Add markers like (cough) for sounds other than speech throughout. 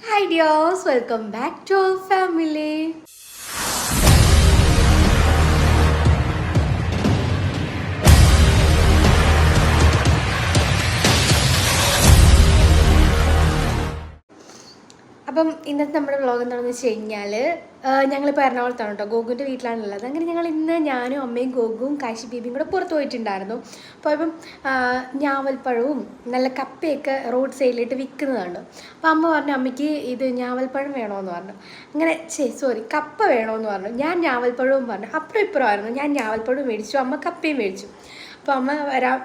hi dears welcome back to our family അപ്പം ഇന്നത്തെ നമ്മുടെ വ്ളോഗ് എന്താണെന്ന് വെച്ച് കഴിഞ്ഞാൽ ഞങ്ങളിപ്പോൾ എറണാകുളത്താണ് കേട്ടോ ഗോകുവിന്റെ വീട്ടിലാണുള്ളത്. അങ്ങനെ ഞങ്ങൾ ഇന്ന് ഞാനും അമ്മയും ഗോകുവും കാശി ബീബിയും കൂടെ പുറത്ത് പോയിട്ടുണ്ടായിരുന്നു. അപ്പോൾ ഇപ്പം ഞാവൽപ്പഴവും നല്ല കപ്പയൊക്കെ റോഡ് സൈഡിലിട്ട് വിൽക്കുന്നതാണ് അപ്പോൾ അമ്മ പറഞ്ഞു അമ്മയ്ക്ക് ഇത് ഞാവൽപ്പഴം വേണമെന്ന് പറഞ്ഞു. അങ്ങനെ ചേ സോറി കപ്പ വേണമെന്ന് പറഞ്ഞു. ഞാൻ ഞാവൽപ്പഴവും പറഞ്ഞു. അപ്പുറം ഇപ്പുറമായിരുന്നു ഞാൻ ഞാവൽപ്പഴവും മേടിച്ചു. അമ്മ കപ്പയും മേടിച്ചു. അപ്പോൾ അമ്മ വരാം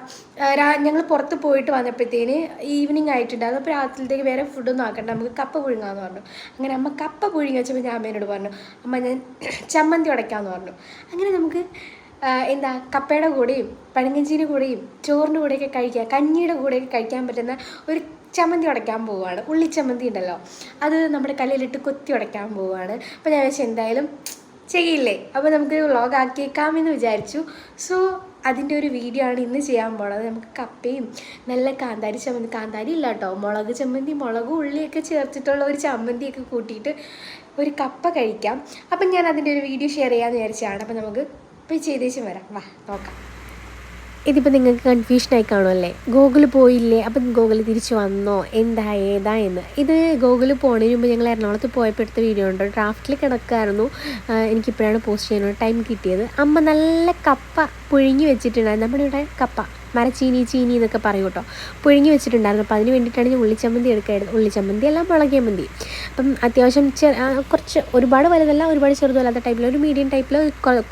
ഞങ്ങൾ പുറത്ത് പോയിട്ട് വന്നപ്പോഴത്തേന് ഈവനിങ് ആയിട്ടുണ്ടായിരുന്നു അപ്പോൾ രാത്രിയിലത്തേക്ക് വേറെ ഫുഡൊന്നും ആക്കണ്ട. നമുക്ക് കപ്പ പുഴുങ്ങാന്ന് പറഞ്ഞു. അങ്ങനെ അമ്മ കപ്പ പുഴുങ്ങി വെച്ചപ്പോൾ ഞാൻ അമ്മേനോട് പറഞ്ഞു അമ്മ ഞാൻ (clears throat) ചമ്മന്തി ഉടയ്ക്കാമെന്ന് പറഞ്ഞു. അങ്ങനെ നമുക്ക് എന്താ കപ്പയുടെ കൂടെയും പഴങ്കഞ്ചീന്റെ കൂടെയും ചോറിന്റെ കൂടെയൊക്കെ കഴിക്കുക കഞ്ഞിയുടെ കൂടെയൊക്കെ കഴിക്കാൻ പറ്റുന്ന ഒരു ചമ്മന്തി ഉടയ്ക്കാൻ പോവുകയാണ് ഉള്ളിച്ചമ്മന്തി ഉണ്ടല്ലോ. അത് നമ്മുടെ കല്ലിലിട്ട് കൊത്തി ഉടയ്ക്കാൻ പോവുകയാണ് അപ്പോൾ ഞാൻ വെച്ചാൽ എന്തായാലും ചെയ്യില്ലേ? അപ്പോൾ നമുക്ക് വ്ളോഗ് ആക്കിയേക്കാമെന്ന് വിചാരിച്ചു. സോ അതിന്റെ ഒരു വീഡിയോ ആണ് ഇന്ന് ചെയ്യാൻ പോണത്. നമുക്ക് കപ്പയും നല്ല കാന്താരി ചമ്മന്തി കാന്താരി ഇല്ല കേട്ടോ മുളക് ചമ്മന്തി മുളകും ഉള്ളിയൊക്കെ ചേർത്തിട്ടുള്ള ഒരു ചമ്മന്തിയൊക്കെ കൂട്ടിയിട്ട് ഒരു കപ്പ കഴിക്കാം. അപ്പം ഞാൻ അതിന്റെ ഒരു വീഡിയോ ഷെയർ ചെയ്യാമെന്ന് വിചാരിച്ചതാണ്. അപ്പം നമുക്ക് ഇപ്പം ചെയ്തേച്ചും വരാം. വാ നോക്കാം. ഇതിപ്പോൾ നിങ്ങൾക്ക് കൺഫ്യൂഷനായി കാണുമല്ലേ ഗൂഗിൾ പോയില്ലേ? അപ്പം ഗൂഗിൾ തിരിച്ചു വന്നോ? എന്താ ഏതാ എന്ന്. ഇത് ഗൂഗിൾ പോണതിന് മുമ്പ് ഞങ്ങൾ എറണാകുളത്ത് പോയപ്പോൾ എടുത്ത വീഡിയോ ഉണ്ട് ഡ്രാഫ്റ്റിൽ കിടക്കായിരുന്നു. എനിക്കിപ്പോഴാണ് പോസ്റ്റ് ചെയ്യാനുള്ള ടൈം കിട്ടിയത്. അമ്മ നല്ല കപ്പ പുഴുങ്ങി വെച്ചിട്ടുണ്ടായിരുന്നു. നമ്മുടെ ഇവിടെ കപ്പ. മരച്ചീനി ചീനി എന്നൊക്കെ പറയും കേട്ടോ. പുഴുങ്ങി വെച്ചിട്ടുണ്ടായിരുന്നു. അപ്പോൾ അതിന് വേണ്ടിയിട്ടാണ് ഞാൻ ഉള്ളിച്ചമ്മന്തി എടുക്കായിരുന്നു. ഉള്ളിച്ചമ്മന്തി അല്ല മുളകേമന്തി അപ്പം അത്യാവശ്യം കുറച്ച് ഒരുപാട് വലുതല്ല ഒരുപാട് ചെറുതല്ലാത്ത ടൈപ്പിൽ ഒരു മീഡിയം ടൈപ്പിൽ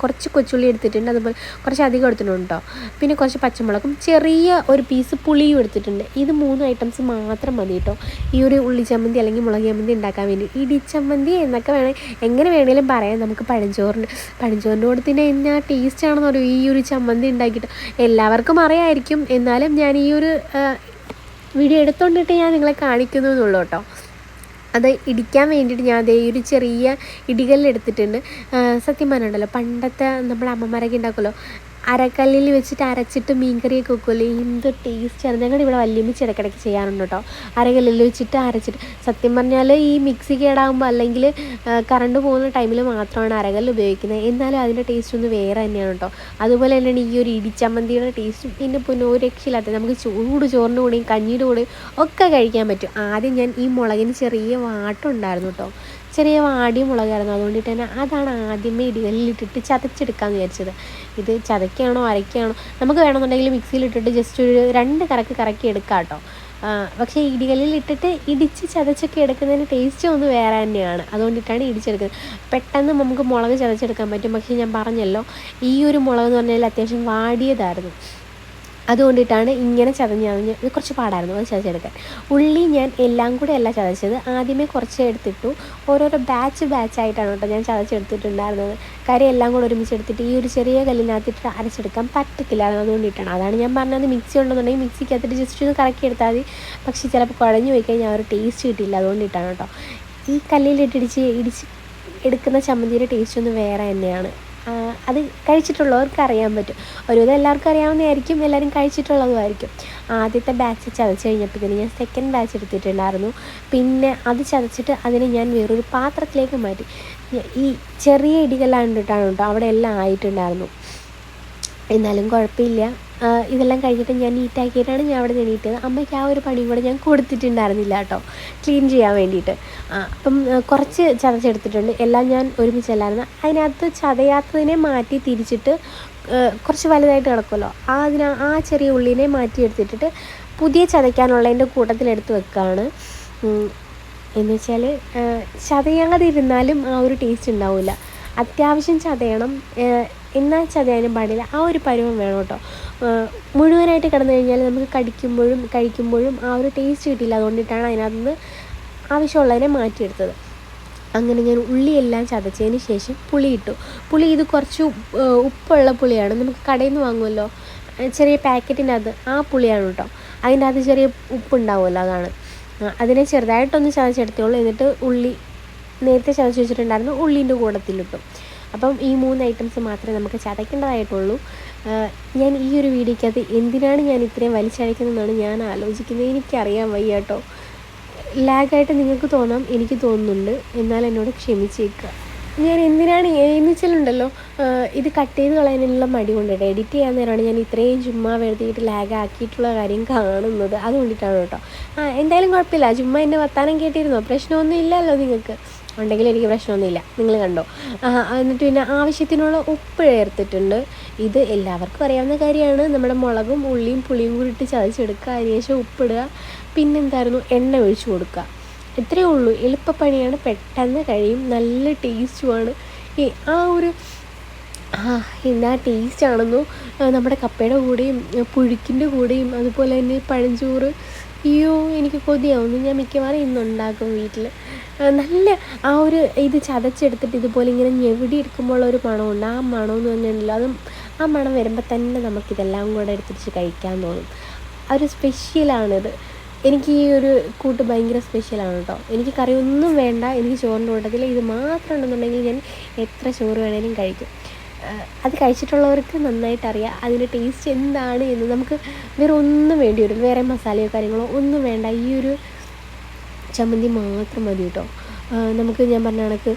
കുറച്ച് കൊച്ചുള്ളി എടുത്തിട്ടുണ്ട്. അതുപോലെ കുറച്ച് അധികം എടുത്തിട്ടുണ്ട് കേട്ടോ. പിന്നെ കുറച്ച് പച്ചമുളകും ചെറിയ ഒരു പീസ് പുളിയും എടുത്തിട്ടുണ്ട്. ഇത് മൂന്ന് ഐറ്റംസ് മാത്രം മതി കേട്ടോ. ഈ ഒരു ഉള്ളിച്ചമ്മന്തി അല്ലെങ്കിൽ മുളക് ചമ്മന്തി ഉണ്ടാക്കാൻ വേണ്ടി. ഇടിച്ചമ്മന്തി എന്നൊക്കെ വേണേൽ എങ്ങനെ വേണേലും പറയാം. നമുക്ക് പഴഞ്ചോറിന് പഴഞ്ചോറിന്റെ കൂടെ തന്നെ എന്നാ ടേസ്റ്റ് ആണെന്ന് പറയും ഈ ഒരു ചമ്മന്തി ഉണ്ടാക്കിയിട്ട് എല്ലാവർക്കും അറിയാമായിരിക്കും എന്നാലും ഞാൻ ഈ ഒരു വീഡിയോ എടുത്തോണ്ടിട്ട് ഞാൻ നിങ്ങളെ കാണിക്കുന്നു എന്നുള്ളൂ കേട്ടോ അത് ഇടിക്കാൻ വേണ്ടിയിട്ട് ഞാൻ അതേ ഒരു ചെറിയ ഇടികല്ലെടുത്തിട്ടുണ്ട് സത്യം പറഞ്ഞിട്ടുണ്ടല്ലോ പണ്ടത്തെ നമ്മുടെ അമ്മമാരൊക്കെ ഉണ്ടാക്കുമല്ലോ അരക്കല്ലിൽ വെച്ചിട്ട് അരച്ചിട്ട് മീൻകറിയൊക്കെ വെക്കുമല്ലോ എന്ത് ടേസ്റ്റാണ് ഞങ്ങളുടെ ഇവിടെ വല്യമ്മിച്ച് ഇടയ്ക്കിടയ്ക്ക് ചെയ്യാറുണ്ട് കേട്ടോ അരകല്ലിൽ വെച്ചിട്ട് അരച്ചിട്ട്. സത്യം പറഞ്ഞാൽ ഈ മിക്സി കേടാകുമ്പോൾ അല്ലെങ്കിൽ കറണ്ട് പോകുന്ന ടൈമിൽ മാത്രമാണ് അരകല്ല് ഉപയോഗിക്കുന്നത്. എന്നാലും അതിന്റെ ടേസ്റ്റ് ഒന്ന് വേറെ തന്നെയാണ് കേട്ടോ അതുപോലെ തന്നെയാണ് ഈ ഒരു ഇടിച്ചമ്മന്തിയുടെ ടേസ്റ്റും പിന്നെ പിന്നെ ഒരു രക്ഷയില്ലാത്ത നമുക്ക് ചൂട് ചോറിന്റെ കൂടെയും കഞ്ഞിയുടെ കൂടെയും ഒക്കെ കഴിക്കാൻ പറ്റും. ആദ്യം ഞാൻ ഈ മുളകിന് ചെറിയ വാട്ടം ഉണ്ടായിരുന്നു കേട്ടോ ചെറിയ വാടിയ മുളകായിരുന്നു. അതുകൊണ്ടിട്ട് തന്നെ അതാണ് ആദ്യമേ ഇടികല്ലിട്ടിട്ട് ചതച്ചെടുക്കാമെന്ന് വിചാരിച്ചത്. ഇത് ചതക്കുകയാണോ അരയ്ക്കാണോ? നമുക്ക് വേണമെന്നുണ്ടെങ്കിൽ മിക്സിയിലിട്ടിട്ട് ജസ്റ്റ് ഒരു രണ്ട് കറക്ക് കറക്കി എടുക്കാം കേട്ടോ. പക്ഷേ ഇടികളിൽ ഇട്ടിട്ട് ഇടിച്ച് ചതച്ചൊക്കെ എടുക്കുന്നതിന് ടേസ്റ്റ് ഒന്ന് വേറെ തന്നെയാണ്. അതുകൊണ്ടിട്ടാണ് ഇടിച്ചെടുക്കുന്നത്. പെട്ടെന്ന് നമുക്ക് മുളക് ചതച്ചെടുക്കാൻ പറ്റും. പക്ഷേ ഞാൻ പറഞ്ഞല്ലോ ഈ ഒരു മുളക് എന്ന് പറഞ്ഞാൽ അത്യാവശ്യം വാടിയതായിരുന്നു. അതുകൊണ്ടിട്ടാണ് ഇങ്ങനെ ചതഞ്ഞ് ഇത് കുറച്ച് പാടായിരുന്നു അത് ചതച്ചെടുക്കാൻ. ഉള്ളി ഞാൻ എല്ലാം കൂടെ അല്ല ചതച്ചത്. ആദ്യമേ കുറച്ച് എടുത്തിട്ടു. ഓരോരോ ബാച്ച് ബാച്ചായിട്ടാണ് കേട്ടോ ഞാൻ ചതച്ചെടുത്തിട്ടുണ്ടായിരുന്നത്. കറി എല്ലാം കൂടെ ഒരുമിച്ച് എടുത്തിട്ട് ഈ ഒരു ചെറിയ കല്ലിനകത്തിട്ട് അരച്ചെടുക്കാൻ പറ്റത്തില്ല അതുകൊണ്ടിട്ടാണ്. അതാണ് ഞാൻ പറഞ്ഞത് മിക്സി ഉണ്ടെന്നുണ്ടെങ്കിൽ മിക്സിക്കകത്തിട്ട് ജസ്റ്റ് ഒന്ന് കറക്കി എടുത്താൽ മതി. പക്ഷേ ചിലപ്പോൾ കുഴഞ്ഞു പോയി കഴിഞ്ഞാൽ ഒരു ടേസ്റ്റ് കിട്ടില്ല അതുകൊണ്ടിട്ടാണ് കേട്ടോ. ഈ കല്ലിലിട്ടിടിച്ച് ഇടിച്ച് എടുക്കുന്ന ചമ്മന്തിയുടെ ടേസ്റ്റ് ഒന്ന് വേറെ തന്നെയാണ്. അത് കഴിച്ചിട്ടുള്ളവർക്ക് അറിയാൻ പറ്റും. ഒരുവിധം എല്ലാവർക്കും അറിയാവുന്നതായിരിക്കും എല്ലാവരും കഴിച്ചിട്ടുള്ളതുമായിരിക്കും. ആദ്യത്തെ ബാച്ച് ചതച്ച് കഴിഞ്ഞപ്പോഴത്തേന് ഞാൻ സെക്കൻഡ് ബാച്ച് എടുത്തിട്ടുണ്ടായിരുന്നു. പിന്നെ അത് ചതച്ചിട്ട് അതിനെ ഞാൻ വേറൊരു പാത്രത്തിലേക്ക് മാറ്റി. ഈ ചെറിയ ഇടികളാണ്ടിട്ടാണ് കേട്ടോ അവിടെ എല്ലാം ആയിട്ടുണ്ടായിരുന്നു. എന്നാലും കുഴപ്പമില്ല. ഇതെല്ലാം കഴിഞ്ഞിട്ട് ഞാൻ നീറ്റാക്കിയിട്ടാണ് ഞാൻ അവിടെ എണീറ്റത്. അമ്മയ്ക്ക് ആ ഒരു പണിയും കൂടെ ഞാൻ കൊടുത്തിട്ടുണ്ടായിരുന്നില്ല കേട്ടോ. ക്ലീൻ ചെയ്യാൻ വേണ്ടിയിട്ട്. അപ്പം കുറച്ച് ചതച്ചെടുത്തിട്ടുണ്ട്. എല്ലാം ഞാൻ ഒരുമിച്ചല്ലായിരുന്നു അതിനകത്ത് ചതയാത്തതിനെ മാറ്റി തിരിച്ചിട്ട് കുറച്ച് വലുതായിട്ട് കിടക്കുമല്ലോ. ആ അതിന് ആ ചെറിയ ഉള്ളിനെ മാറ്റി എടുത്തിട്ടിട്ട് പുതിയ ചതയ്ക്കാനുള്ളതിന്റെ കൂട്ടത്തിലെടുത്ത് വെക്കുകയാണ് എന്ന് വെച്ചാൽ ചതയാതിരുന്നാലും ആ ഒരു ടേസ്റ്റ് ഉണ്ടാവില്ല. അത്യാവശ്യം ചതയണം. എന്നാൽ ചതയാനും പാടില്ല. ആ ഒരു പരുവം വേണം കേട്ടോ. മുഴുവനായിട്ട് കിടന്നു കഴിഞ്ഞാൽ നമുക്ക് കടിക്കുമ്പോഴും കഴിക്കുമ്പോഴും ആ ഒരു ടേസ്റ്റ് കിട്ടില്ല അതുകൊണ്ടിട്ടാണ് അതിനകത്ത് നിന്ന് ആവശ്യമുള്ളതിനെ മാറ്റിയെടുത്തത്. അങ്ങനെ ഞാൻ ഉള്ളിയെല്ലാം ചതച്ചതിന് ശേഷം പുളി ഇട്ടു. പുളി ഇത് കുറച്ച് ഉപ്പുള്ള പുളിയാണ്. നമുക്ക് കടയിൽ നിന്ന് വാങ്ങുമല്ലോ. ചെറിയ പാക്കറ്റിന്റെ അത് ആ പുളിയാണ് കേട്ടോ. അതിന്റെ അകത്ത് ചെറിയ ഉപ്പുണ്ടാവുമല്ലോ അതാണ്. അതിനെ ചെറുതായിട്ടൊന്ന് ചതച്ചെടുത്തോളൂ. എന്നിട്ട് ഉള്ളി നേരത്തെ ചതച്ച് വെച്ചിട്ടുണ്ടായിരുന്നു ഉള്ളീന്റെ കൂടത്തിലിട്ടു. അപ്പം ഈ മൂന്ന് ഐറ്റംസ് മാത്രമേ നമുക്ക് ചതയ്ക്കേണ്ടതായിട്ടുള്ളൂ. ഞാൻ ഈ ഒരു വീഡിയോയ്ക്കകത്ത് എന്തിനാണ് ഞാൻ ഇത്രയും വലിച്ചഴക്കുന്നതെന്നാണ് ഞാൻ ആലോചിക്കുന്നത്. എനിക്കറിയാൻ വയ്യ കേട്ടോ. ലാഗായിട്ട് നിങ്ങൾക്ക് തോന്നാം എനിക്ക് തോന്നുന്നുണ്ട്. എന്നാൽ എന്നോട് ക്ഷമിച്ചേക്കുക. ഞാൻ എന്തിനാണ് എന്ന് വെച്ചാലുണ്ടല്ലോ ഇത് കട്ട് ചെയ്ത് കളയാനുള്ള മടി കൊണ്ടിട്ട് എഡിറ്റ് ചെയ്യാൻ നേരമാണ് ഞാൻ ഇത്രയും ചുമ്മാ വെറുതെയിട്ട് ലാഗ് ആക്കിയിട്ടുള്ള കാര്യം കാണുന്നത്. അതുകൊണ്ടിട്ടാണ് കേട്ടോ. ആ എന്തായാലും കുഴപ്പമില്ല. ചുമ്മാ എന്നെ വർത്താനം കേട്ടിരുന്നോ? പ്രശ്നമൊന്നും ഇല്ലല്ലോ നിങ്ങൾക്ക്. ഉണ്ടെങ്കിൽ എനിക്ക് പ്രശ്നമൊന്നുമില്ല. നിങ്ങൾ കണ്ടോ? എന്നിട്ട് പിന്നെ ആവശ്യത്തിനുള്ള ഉപ്പ് ചേർത്തിട്ടുണ്ട്. ഇത് എല്ലാവർക്കും അറിയാവുന്ന കാര്യമാണ്. നമ്മുടെ മുളകും ഉള്ളിയും പുളിയും കൂടി ഇട്ട് ചതച്ചെടുക്കുക. അതിനുശേഷം ഉപ്പിടുക. പിന്നെന്തായിരുന്നു എണ്ണ ഒഴിച്ചു കൊടുക്കുക. ഇത്രയേ ഉള്ളൂ. എളുപ്പപ്പണിയാണ്. പെട്ടെന്ന് കഴിയും. നല്ല ടേസ്റ്റുമാണ്. ഈ ആ ഒരു ആ എന്നാ ടേസ്റ്റ് ആണെന്നു നമ്മുടെ കപ്പയുടെ കൂടെയും പുഴുക്കിന്റെ കൂടെയും അതുപോലെ തന്നെ പഴഞ്ചോറ്. അയ്യോ എനിക്ക് കൊതിയാവുന്നു. ഞാൻ മിക്കവാറും ഇന്നുണ്ടാക്കും വീട്ടിൽ നല്ല ആ ഒരു ഇത് ചതച്ചെടുത്തിട്ട് ഇതുപോലെ ഇങ്ങനെ ഞെവിടി എടുക്കുമ്പോൾ ഒരു മണമുണ്ട് ആ മണമെന്ന് പറഞ്ഞിട്ടുണ്ടല്ലോ അതും ആ മണം വരുമ്പോൾ തന്നെ നമുക്കിതെല്ലാം കൂടെ എടുത്തിട്ട് കഴിക്കാൻ തോന്നും. ഒരു സ്പെഷ്യലാണിത് എനിക്ക് ഈ ഒരു കൂട്ട് ഭയങ്കര സ്പെഷ്യലാണ് കേട്ടോ. എനിക്ക് കറി ഒന്നും വേണ്ട. എനിക്ക് ചോറിന്റെ കൂട്ടത്തിൽ ഇത് മാത്രം ഉണ്ടെന്നുണ്ടെങ്കിൽ ഞാൻ എത്ര ചോറ് വേണേലും കഴിക്കും. അത് കഴിച്ചിട്ടുള്ളവർക്ക് നന്നായിട്ട് അറിയാം അതിന്റെ ടേസ്റ്റ് എന്താണ് എന്ന്. നമുക്ക് വേറെ ഒന്നും വേണ്ടി വരും. വേറെ മസാലയോ കാര്യങ്ങളോ ഒന്നും വേണ്ട. ഈ ഒരു ചമ്മന്തി മാത്രം മതി കേട്ടോ. നമുക്ക് ഞാൻ പറഞ്ഞ കണക്ക്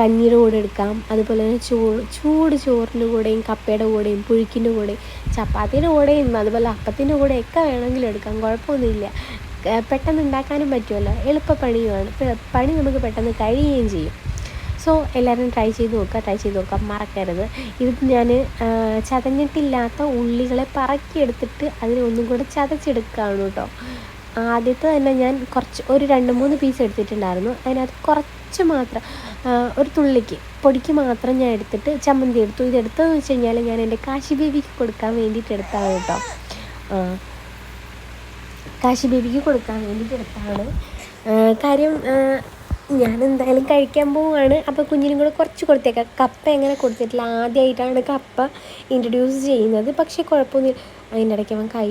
കഞ്ഞിയുടെ കൂടെ എടുക്കാം. അതുപോലെ തന്നെ ചൂട് ചൂട് ചോറിന്റെ കൂടെയും കപ്പയുടെ കൂടെയും പുഴുക്കിന്റെ കൂടെയും ചപ്പാത്തിന്റെ കൂടെയും അതുപോലെ അപ്പത്തിന്റെ കൂടെ ഒക്കെ വേണമെങ്കിലും എടുക്കാം. കുഴപ്പമൊന്നുമില്ല. പെട്ടെന്ന് ഉണ്ടാക്കാനും പറ്റുമല്ലോ. എളുപ്പ പണിയുമാണ് പണി നമുക്ക് പെട്ടെന്ന് കഴിയുകയും ചെയ്യും. സോ എല്ലാവരും ട്രൈ ചെയ്ത് നോക്കുക ട്രൈ ചെയ്ത് നോക്കുക മറക്കരുത്. ഇത് ഞാൻ ചതഞ്ഞിട്ടില്ലാത്ത ഉള്ളികളെ പറക്കിയെടുത്തിട്ട് അതിനെ ഒന്നും കൂടെ ചതച്ചെടുക്കുകയാണ് കേട്ടോ. ആദ്യത്തെ തന്നെ ഞാൻ കുറച്ച് ഒരു രണ്ട് മൂന്ന് പീസ് എടുത്തിട്ടുണ്ടായിരുന്നു. അതിനകത്ത് കുറച്ച് മാത്രം ഒരു തുള്ളിക്ക് പൊടിക്ക് മാത്രം ഞാൻ എടുത്തിട്ട് ചമ്മന്തി എടുത്തു. ഇത് എടുത്തതെന്ന് വെച്ച് കഴിഞ്ഞാൽ ഞാൻ എന്റെ കാശി ബേബിക്ക് കൊടുക്കാൻ വേണ്ടിയിട്ട് എടുത്താണ് കേട്ടോ. കാശി ബേബിക്ക് കൊടുക്കാൻ വേണ്ടിയിട്ട് എടുത്താണ് കാര്യം ഞാൻ എന്തായാലും കഴിക്കാൻ പോവുകയാണ്. അപ്പോൾ കുഞ്ഞിനും കൂടെ കുറച്ച് കൊടുത്തേക്കാം. കപ്പ എങ്ങനെ കൊടുത്തിട്ടില്ല? ആദ്യമായിട്ടാണ് കപ്പ ഇൻട്രൊഡ്യൂസ് ചെയ്യുന്നത്. പക്ഷേ കുഴപ്പമൊന്നുമില്ല. അതിന്റെ ഇടയ്ക്ക് അവൻ കൈ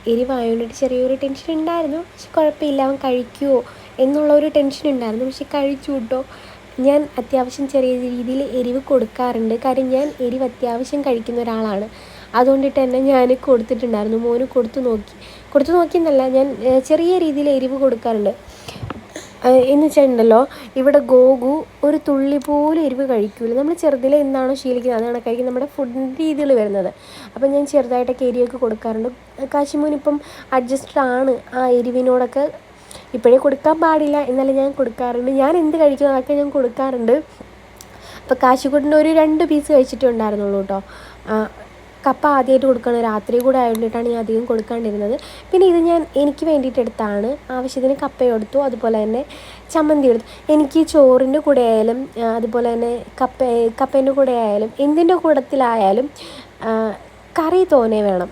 ഇട്ടു എരിവായതുകൊണ്ടിട്ട് ചെറിയൊരു ടെൻഷൻ ഉണ്ടായിരുന്നു. പക്ഷെ കുഴപ്പമില്ല അവൻ കഴിക്കുമോ എന്നുള്ള ഒരു ടെൻഷൻ ഉണ്ടായിരുന്നു. പക്ഷെ കഴിച്ചു കേട്ടോ. ഞാൻ അത്യാവശ്യം ചെറിയ രീതിയിൽ എരിവ് കൊടുക്കാറുണ്ട്. കാര്യം ഞാൻ എരിവ് അത്യാവശ്യം കഴിക്കുന്ന ഒരാളാണ്. അതുകൊണ്ടിട്ട് തന്നെ ഞാൻ കൊടുത്തിട്ടുണ്ടായിരുന്നു. മോന് കൊടുത്തു നോക്കി. കൊടുത്തു നോക്കിയെന്നല്ല ഞാൻ ചെറിയ രീതിയിൽ എരിവ് കൊടുക്കാറുണ്ട്. എന്ന് വെച്ചിട്ടുണ്ടല്ലോ ഇവിടെ ഗോഗു ഒരു തുള്ളി പോലും എരിവ് കഴിക്കില്ല നമ്മൾ ചെറുതിലെ എന്താണോ ശീലിക്കുന്നത്? അതാണ് കഴിക്കുന്നത് നമ്മുടെ ഫുഡ് രീതികൾ വരുന്നത്. അപ്പം ഞാൻ ചെറുതായിട്ടൊക്കെ എരിവൊക്കെ കൊടുക്കാറുണ്ട്. കാശിമോനിപ്പം അഡ്ജസ്റ്റഡ് ആണ് ആ എരിവിനോടൊക്കെ. ഇപ്പോഴേ കൊടുക്കാൻ പാടില്ല എന്നാലും ഞാൻ കൊടുക്കാറുണ്ട്. ഞാൻ എന്ത് കഴിക്കുന്നു അതൊക്കെ ഞാൻ കൊടുക്കാറുണ്ട്. അപ്പോൾ കാശിക്കുട്ടിന്റെ ഒരു രണ്ട് പീസ് കഴിച്ചിട്ടുണ്ടായിരുന്നുള്ളൂ കേട്ടോ. കപ്പ ആദ്യമായിട്ട് കൊടുക്കുകയാണ്. രാത്രി കൂടെ ആയതുകൊണ്ടിട്ടാണ് ഞാൻ അധികം കൊടുക്കാണ്ടിരുന്നത്. പിന്നെ ഇത് ഞാൻ എനിക്ക് വേണ്ടിയിട്ട് എടുത്താണ്. ആവശ്യത്തിന് കപ്പ എടുത്തു. അതുപോലെ തന്നെ ചമ്മന്തി എടുത്തു. എനിക്ക് ചോറിന്റെ കൂടെ ആയാലും അതുപോലെ തന്നെ കപ്പ കപ്പേന്റെ കൂടെ ആയാലും എന്തിന്റെ കൂടത്തിലായാലും കറി തോനെ വേണം.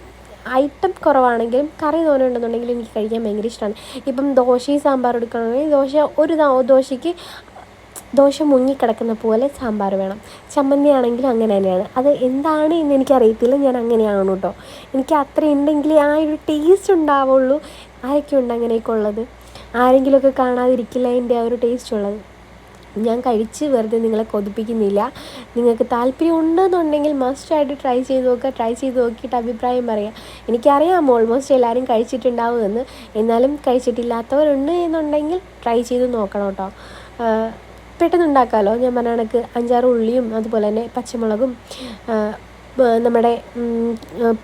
ഐറ്റം കുറവാണെങ്കിലും കറി തോനെ ഉണ്ടെന്നുണ്ടെങ്കിൽ എനിക്ക് കഴിക്കാൻ ഭയങ്കര ഇഷ്ടമാണ്. ഇപ്പം ദോശയും സാമ്പാർ എടുക്കണമെങ്കിൽ ദോശ ഒരു ദോശയ്ക്ക് ദോശ മുങ്ങിക്കിടക്കുന്ന പോലെ സാമ്പാർ വേണം. ചമ്മന്തി ആണെങ്കിലും അങ്ങനെ തന്നെയാണ്. അത് എന്താണ് എന്ന് എനിക്കറിയത്തില്ല. ഞാൻ അങ്ങനെയാണ് കേട്ടോ. എനിക്ക് അത്ര ഉണ്ടെങ്കിൽ ആ ഒരു ടേസ്റ്റ് ഉണ്ടാവുള്ളൂ. ആരൊക്കെ ഉണ്ട് അങ്ങനെയൊക്കെ ഉള്ളത്? ആരെങ്കിലുമൊക്കെ കാണാതിരിക്കില്ല എന്റെ ആ ഒരു ടേസ്റ്റ് ഉള്ളത്? ഞാൻ കഴിച്ച് വെറുതെ നിങ്ങളെ കൊതിപ്പിക്കുന്നില്ല. നിങ്ങൾക്ക് താല്പര്യം ഉണ്ടെന്നുണ്ടെങ്കിൽ മസ്റ്റായിട്ട് ട്രൈ ചെയ്ത് നോക്കുക. ട്രൈ ചെയ്ത് നോക്കിയിട്ട് അഭിപ്രായം പറയാം. എനിക്കറിയാം ഓൾമോസ്റ്റ് എല്ലാവരും കഴിച്ചിട്ടുണ്ടാവുമെന്ന്. എന്നാലും കഴിച്ചിട്ടില്ലാത്തവരുണ്ട് എന്നുണ്ടെങ്കിൽ ട്രൈ ചെയ്ത് നോക്കണം കേട്ടോ. പെട്ടെന്ന് ഉണ്ടാക്കാമല്ലോ ഞാൻ പറഞ്ഞ കണക്ക് അഞ്ചാറ് ഉള്ളിയും അതുപോലെ തന്നെ പച്ചമുളകും നമ്മുടെ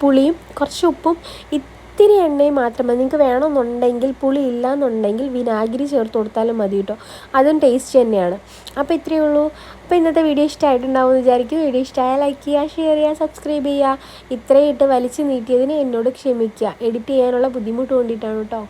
പുളിയും കുറച്ച് ഉപ്പും ഇത്തിരി എണ്ണയും മാത്രം മതി. നിങ്ങൾക്ക് വേണമെന്നുണ്ടെങ്കിൽ പുളി ഇല്ല എന്നുണ്ടെങ്കിൽ വിനാഗിരി ചേർത്ത് കൊടുത്താലും മതി കേട്ടോ അതും ടേസ്റ്റ് തന്നെയാണ്. അപ്പോൾ ഇത്രയേ ഉള്ളൂ. അപ്പോൾ ഇന്നത്തെ വീഡിയോ ഇഷ്ടമായിട്ടുണ്ടാവും എന്ന് വിചാരിക്കും വീഡിയോ ഇഷ്ടമായാൽ ലൈക്ക് ചെയ്യുക ഷെയർ ചെയ്യുക സബ്സ്ക്രൈബ് ചെയ്യുക. ഇത്രയും ഇട്ട് വലിച്ചു നീട്ടിയതിന് എന്നോട് ക്ഷമിക്കുക. എഡിറ്റ് ചെയ്യാനുള്ള ബുദ്ധിമുട്ട് കൊണ്ടിട്ടാണ് കേട്ടോ